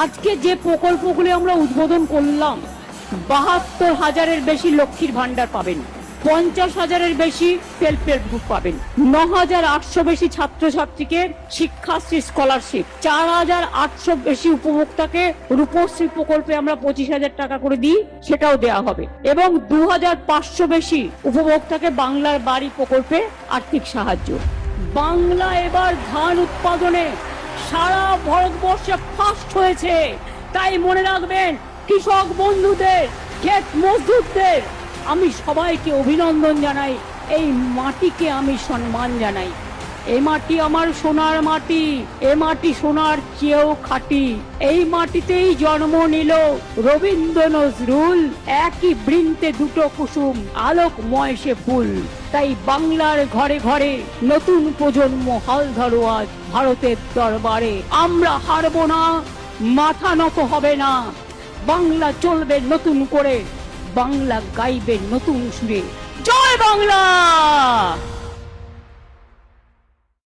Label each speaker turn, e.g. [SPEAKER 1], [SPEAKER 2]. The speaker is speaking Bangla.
[SPEAKER 1] আজকে যে প্রকল্পগুলি আমরা উদ্বোধন করলাম, বাহাত্তর হাজারের বেশি লক্ষ্মীর ভান্ডার পাবেন, পঞ্চাশ হাজারের বেশি সেলফ হেল্প গ্রুপ পাবেন ন হাজার আটশো বেশি ছাত্রছাত্রীকে শিক্ষাশ্রী স্কলারশিপ চার হাজার আটশো বেশি উপভোক্তাকে রূপশ্রী প্রকল্পে আমরা পঁচিশ হাজার টাকা করে দিই, সেটাও দেওয়া হবে। এবং দু হাজার পাঁচশো বেশি উপভোক্তাকে বাংলার বাড়ি প্রকল্পে আর্থিক সাহায্য। বাংলা এবার ধান উৎপাদনে সারা ভারতবর্ষে ফার্স্ট হয়েছে। তাই মনে রাখবেন, কৃষক বন্ধুদের, ক্ষেত মজদুরদের, আমি সবাইকে অভিনন্দন জানাই, এই মাটিকে আমি সম্মান জানাই। এই মাটি আমার সোনার মাটি, এ মাটি সোনার চেয়েও খাঁটি। এই মাটিতেই জন্ম নিল রবীন্দ্র নজরুল, একই বৃন্তে দুটো কুসুম, আলোকময় সে ফুল। তাই বাংলার ঘরে ঘরে নতুন প্রজন্ম হাল ধরো আজ ভারতের দরবারে। আমরা হারবো না, মাথা নত হবে না। বাংলা চলবে নতুন করে, বাংলা গাইবে নতুন সুরে। জয় বাংলা!